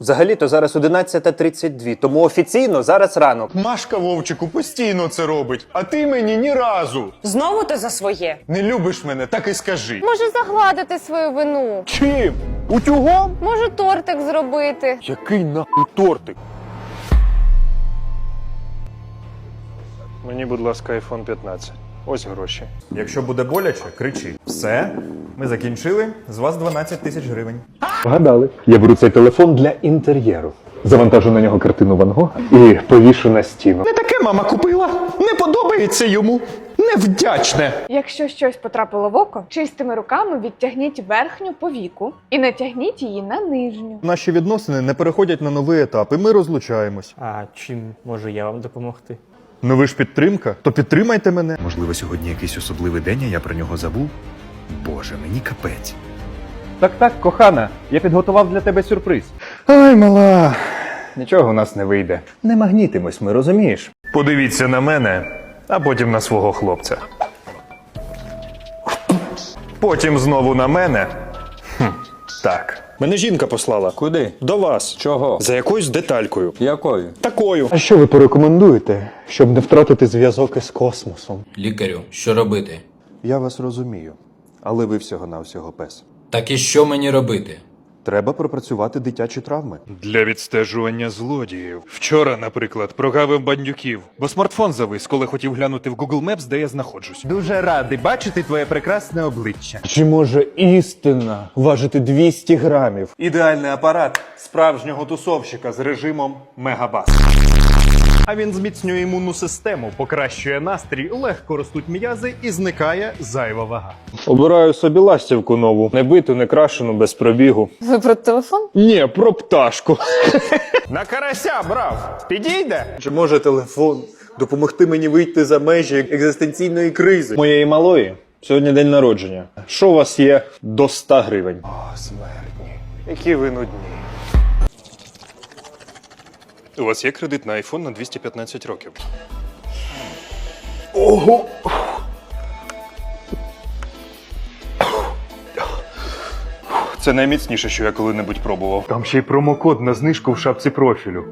Взагалі-то зараз 11.32, тому офіційно зараз ранок. Машка Вовчику постійно це робить, а ти мені ні разу. Знову ти за своє. Не любиш мене, так і скажи. Може загладити свою вину. Чим? Утюгом? Може тортик зробити. Який нахуй тортик? Мені, будь ласка, iPhone 15. Ось гроші. Якщо буде боляче, кричи. Все, ми закінчили. З вас 12 тисяч гривень. Вгадали. Я беру цей телефон для інтер'єру. Завантажу на нього картину Ван Гога і повішу на стіну. Не таке мама купила. Не подобається йому. Невдячне. Якщо щось потрапило в око, чистими руками відтягніть верхню повіку і натягніть її на нижню. Наші відносини не переходять на новий етап, і ми розлучаємось. А чим можу я вам допомогти? Ну ви ж підтримка, то підтримайте мене. Можливо, сьогодні якийсь особливий день, а я про нього забув. Боже, мені капець. Так, так, кохана, я підготував для тебе сюрприз. Ай, мала. Нічого у нас не вийде. Не магнітимось, ми розумієш. Подивіться на мене, а потім на свого хлопця. Потім знову на мене. Хм, так. Мене жінка послала. Куди? До вас. Чого? За якоюсь деталькою. Якою? Такою. А що ви порекомендуєте, щоб не втратити зв'язок із космосом? Лікарю, що робити? Я вас розумію, але ви всього-навсього пес. Так і що мені робити? Треба пропрацювати дитячі травми. Для відстежування злодіїв. Вчора, наприклад, прогавив бандюків, бо смартфон завис, коли хотів глянути в Google Maps, де я знаходжусь. Дуже радий бачити твоє прекрасне обличчя. Чи може істина важити 200 грамів? Ідеальний апарат справжнього тусовщика з режимом Мегабас. А він зміцнює імунну систему, покращує настрій, легко ростуть м'язи і зникає зайва вага. Обираю собі ластівку нову, не биту, не крашену, без пробігу. Ви про телефон? Ні, про пташку. На карася брав! Підійде? Чи може телефон допомогти мені вийти за межі екзистенційної кризи? Моєї малої сьогодні день народження. Що у вас є до 100 гривень? Які ви нудні. У вас є кредит на iPhone на 215 років. Ого! Це найміцніше, що я коли-небудь пробував. Там ще й промокод на знижку в шапці профілю.